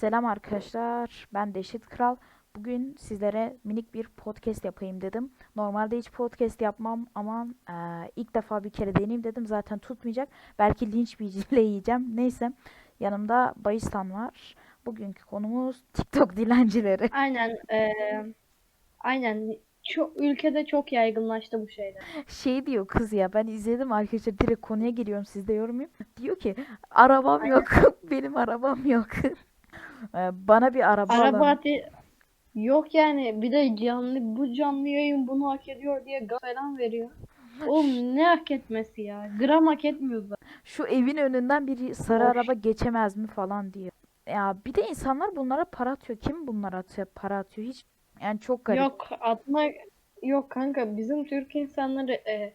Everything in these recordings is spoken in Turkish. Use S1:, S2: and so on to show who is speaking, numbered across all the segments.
S1: Selam arkadaşlar. Ben Deşit Kral. Bugün sizlere minik bir podcast yapayım dedim. Normalde hiç podcast yapmam ama e, ilk defa bir kere deneyeyim dedim. Zaten tutmayacak. Belki linç bilgiyle yiyeceğim. Neyse. Yanımda Bayistan var. Bugünkü konumuz TikTok dilencileri.
S2: Aynen. eee, aynen. Çok ülkede çok yaygınlaştı bu şeyler.
S1: Şey diyor kız ya ben izledim arkadaşlar direkt konuya giriyorum siz de yorum yapın. Diyor ki arabam yok. Benim arabam yok. E, Bana bir araba
S2: Araba
S1: alın.
S2: ate- yok yani bir de canlı bu canlı yayın bunu hak ediyor diye gaz falan veriyor. Oğlum ne hak etmesi ya? Gram hak etmiyor zaten.
S1: Şu evin önünden bir sarı
S2: Boş.
S1: araba geçemez mi falan diyor. Ya bir de insanlar bunlara para atıyor. Kim bunlara atıyor, para atıyor? Hiç yani çok garip.
S2: Yok atma yok kanka bizim Türk insanları e,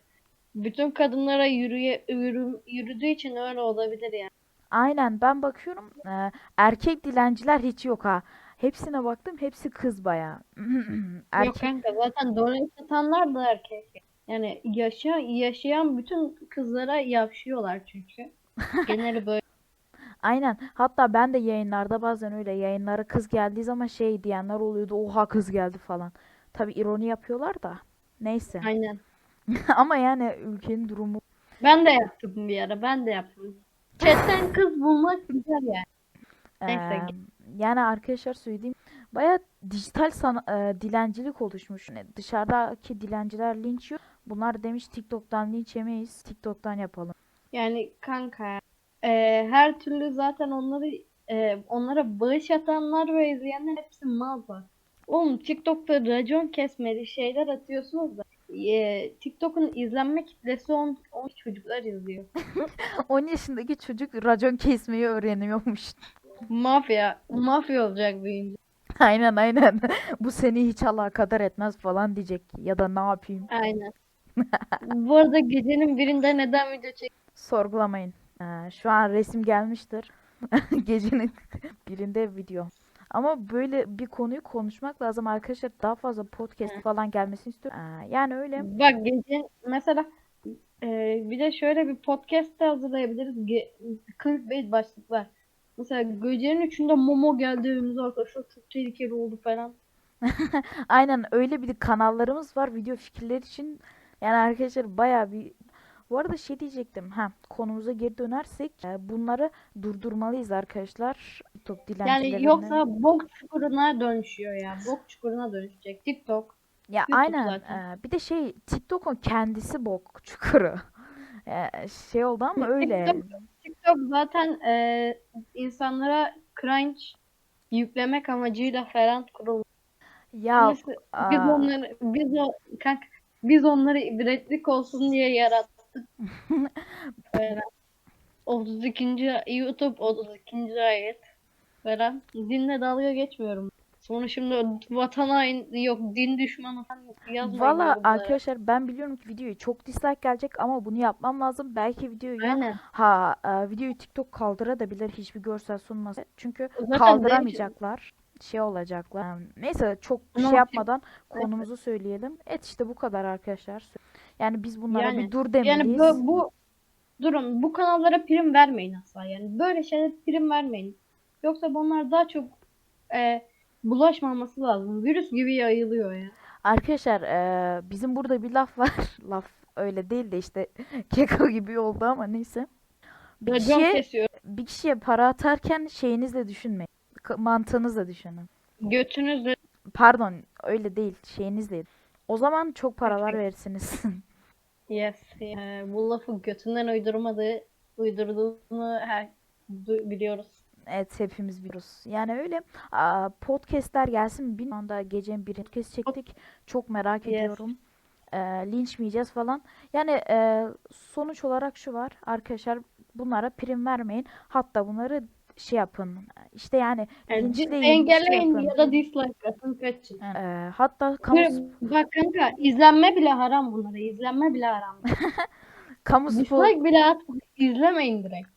S2: bütün kadınlara yürüye yürü- yürüdüğü için öyle olabilir yani.
S1: Aynen ben bakıyorum e, erkek dilenciler hiç yok ha. Hepsine baktım hepsi kız bayağı.
S2: Yok
S1: Erkek
S2: kanka zaten donate satanlar da erkek. Yani yaşayan yaşayan bütün kızlara yavşıyorlar çünkü. Geneli böyle.
S1: aynen. Hatta ben de yayınlarda bazen öyle yayınlara kız geldiği zaman şey diyenler oluyordu. Oha kız geldi falan. Tabii ironi yapıyorlar da. Neyse.
S2: Aynen.
S1: Ama yani ülkenin durumu
S2: Ben de yaptım bir ara. Ben de yaptım. Chatten kız bulmak güzel yani. Neyse.
S1: Yani arkadaşlar söyleyeyim baya dijital sana, eee, dilencilik oluşmuş. Yani dışarıdaki dilenciler linç yiyor. Bunlar demiş TikTok'tan linç yemeyiz. TikTok'tan yapalım.
S2: Yani kanka e, her türlü zaten onları e, onlara bağış atanlar ve izleyenler hepsi mal var. Oğlum TikTok'ta racon kesmeli şeyler atıyorsunuz da e, TikTok'un izlenme kitlesi 10 10 çocuklar izliyor.
S1: 10 yaşındaki çocuk racon kesmeyi öğreniyormuş.
S2: Mafya, mafya olacak büyüyünce.
S1: Aynen aynen. Bu seni hiç alakadar etmez falan diyecek. Ya da ne yapayım?
S2: Aynen. Bu arada gecenin birinde neden video çek?
S1: Sorgulamayın. Eee, şu an resim gelmiştir. Gecenin birinde video. Ama böyle bir konuyu konuşmak lazım arkadaşlar. Daha fazla podcast falan gelmesini istiyorum. Eee, yani öyle.
S2: Bak gece mesela e, bir de şöyle bir podcast de hazırlayabiliriz. Ge clickbait başlıklar. Mesela gecenin üçünde Momo geldi evimize arkadaşlar çok tehlikeli oldu falan.
S1: Aynen öyle bir kanallarımız var video fikirler için. Yani arkadaşlar baya bir bu arada şey diyecektim. Ha, konumuza geri dönersek e, bunları durdurmalıyız arkadaşlar. TikTok
S2: Yani
S1: dilencilerini.
S2: yoksa bok çukuruna dönüşüyor ya. Bok çukuruna dönüşecek. TikTok.
S1: Ya
S2: YouTube
S1: aynen.
S2: zaten.
S1: e, bir de şey TikTok'un kendisi bok çukuru. E, şey oldu ama öyle.
S2: TikTok, TikTok zaten e, insanlara cringe yüklemek amacıyla falan kurulmuş.
S1: Ya
S2: Biz, biz onları biz o kanka biz onları ibretlik olsun diye yarattık. Böyle 32. YouTube 32. ayet falan. Dinle dalga geçmiyorum. Sonra şimdi vatan haini yok din düşmanı falan yazmayın
S1: Valla arkadaşlar ben biliyorum ki videoya çok dislike gelecek ama bunu yapmam lazım. Belki videoyu
S2: Aynen.
S1: Ha, e, videoyu TikTok kaldırabilir hiçbir görsel sunmasa. Çünkü
S2: Zaten
S1: kaldıramayacaklar. Şey olacaklar. Neyse çok şey yapmadan konumuzu söyleyelim. Et işte bu kadar arkadaşlar. Yani biz bunlara
S2: Yani-
S1: bir dur
S2: Yani
S1: demeliyiz.
S2: bu, bu durun bu kanallara prim vermeyin asla yani böyle şeylere prim vermeyin. Yoksa bunlar daha çok e, bulaşmaması lazım. Virüs gibi yayılıyor ya.
S1: Arkadaşlar e, bizim burada bir laf var. Laf öyle değil de işte keko gibi oldu ama neyse. Bir
S2: Racon
S1: kişiye, bir kişiye para atarken şeyinizle düşünmeyin. Mantığınızla düşünün.
S2: Götünüzle
S1: Pardon öyle değil şeyinizle. O zaman çok paralar
S2: Peki.
S1: verirsiniz.
S2: yes. E, bu lafı götünden uydurmadığı uydurduğunu her biliyoruz.
S1: Evet hepimiz biliyoruz. Yani öyle aa, podcastler gelsin. Bir anda gecenin bir podcast çektik. Çok merak
S2: Yes.
S1: ediyorum. Ee, linç mi yiyeceğiz falan. Yani e, sonuç olarak şu var. Arkadaşlar bunlara prim vermeyin. Hatta bunları şey yapın. İşte yani
S2: Yani dis-
S1: şey
S2: engelleyin
S1: yapın.
S2: ya da dislike atın kaçın.
S1: Yani, e, hatta kamu,
S2: Bak kanka izlenme bile haram bunlara. İzlenme bile haram.
S1: kamu,
S2: Dislike bile at izlemeyin direkt.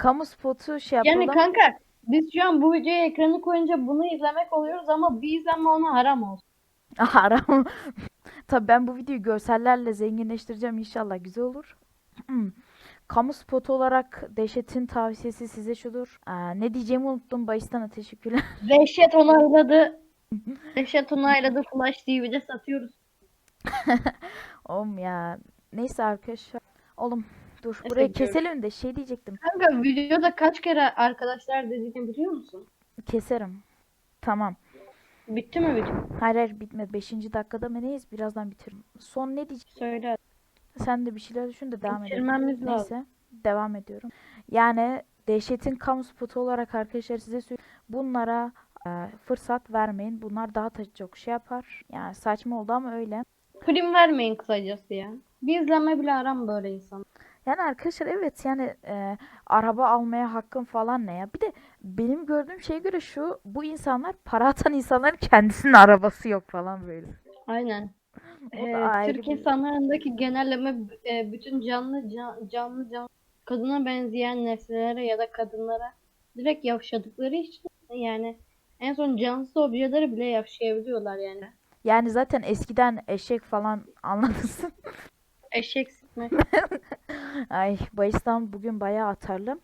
S1: Kamu spotu şey yapalım.
S2: Yani kanka biz şu an bu videoyu ekranı koyunca bunu izlemek oluyoruz ama bir izlenme ona haram olsun.
S1: Haram. Tabii ben bu videoyu görsellerle zenginleştireceğim inşallah güzel olur. kamu spotu olarak Dehşet'in tavsiyesi size şudur. Ee, ne diyeceğimi unuttum. Bayistana teşekkürler.
S2: Dehşet onayladı. Dehşet onayladı. Flash TV'de satıyoruz.
S1: Oğlum ya. Neyse arkadaşlar. Oğlum dur
S2: Neyse,
S1: burayı keselim de şey diyecektim.
S2: Kanka videoda kaç kere arkadaşlar dediğini biliyor musun?
S1: Keserim. Tamam.
S2: Bitti mi video?
S1: Hayır hayır bitmedi. 5. dakikada mı neyiz? Birazdan bitiririm. Son ne diyeceğim?
S2: Söyle.
S1: Sen de bir şeyler düşün de devam edelim.
S2: Bitirmemiz lazım.
S1: Neyse. Devam ediyorum. Yani Dehşet'in kamu spotu olarak arkadaşlar size söyleyeyim. Bunlara e, fırsat vermeyin. Bunlar daha da çok şey yapar. Yani saçma oldu ama öyle.
S2: Prim vermeyin kısacası ya. Bir izleme bile aram böyle insan.
S1: Yani arkadaşlar evet yani e, araba almaya hakkın falan ne ya? Bir de benim gördüğüm şeye göre şu bu insanlar para atan insanların kendisinin arabası yok falan böyle.
S2: Aynen. Ee, Türk
S1: bir-
S2: insanlarındaki genelleme e, bütün canlı can- canlı canlı kadına benzeyen nesnelere ya da kadınlara direkt yavşadıkları için yani en son cansız objelere bile yavşayabiliyorlar yani.
S1: Yani zaten eskiden eşek falan anladın.
S2: Eşek.
S1: Ay Bayistan bugün bayağı atarlı.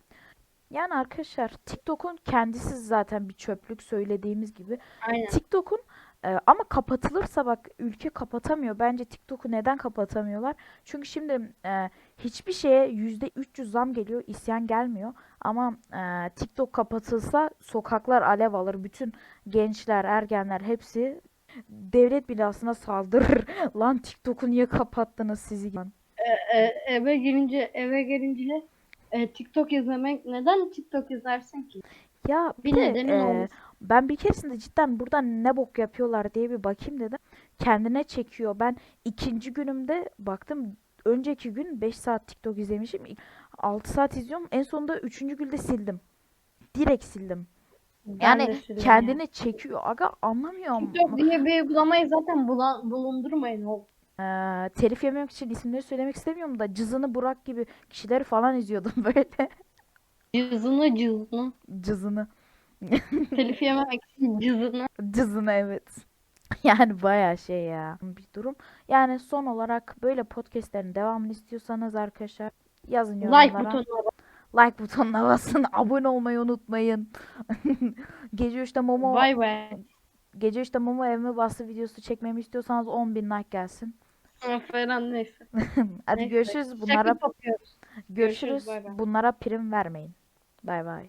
S1: Yani arkadaşlar TikTok'un kendisi zaten bir çöplük söylediğimiz gibi.
S2: Aynen.
S1: TikTok'un e, ama kapatılırsa bak ülke kapatamıyor. Bence TikTok'u neden kapatamıyorlar? Çünkü şimdi e, hiçbir şeye %300 zam geliyor, isyan gelmiyor. Ama e, TikTok kapatılsa sokaklar alev alır. Bütün gençler, ergenler hepsi devlet binasına saldırır. Lan TikTok'u niye kapattınız sizi?
S2: Ee, eve gelince eve gelince e, TikTok izlemek neden TikTok izlersin ki?
S1: Ya bir
S2: Bir
S1: de e, ben bir keresinde cidden burada ne bok yapıyorlar diye bir bakayım dedim. Kendine çekiyor. Ben ikinci günümde baktım. Önceki gün 5 saat TikTok izlemişim. 6 saat izliyorum. En sonunda 3. günde sildim. Direkt sildim.
S2: Ben
S1: Yani
S2: sürüyorum
S1: kendine çekiyor. Aga anlamıyorum.
S2: TikTok diye bir uygulamayı zaten bulan, bulundurmayın oğlum.
S1: Ee, telif yememek için isimleri söylemek istemiyorum da Cızını Burak gibi kişileri falan izliyordum böyle.
S2: Cızını cızını.
S1: Cızını.
S2: Telif yememek için cızını.
S1: Cızını evet. Yani bayağı şey ya bir durum. Yani son olarak böyle podcastlerin devamını istiyorsanız arkadaşlar yazın
S2: Like
S1: yorumlara.
S2: butonuna bas.
S1: Like butonuna basın. Abone olmayı unutmayın. Gece 3'te Momo
S2: Bay bay.
S1: Gece 3'te Momo evime bastı videosu çekmemi istiyorsanız 10.000 like gelsin.
S2: Falan neyse.
S1: Hadi
S2: Neyse.
S1: görüşürüz.
S2: Şaka
S1: Bunlara
S2: yapıyoruz.
S1: görüşürüz.
S2: bay bay.
S1: Bunlara prim vermeyin. Bay bay.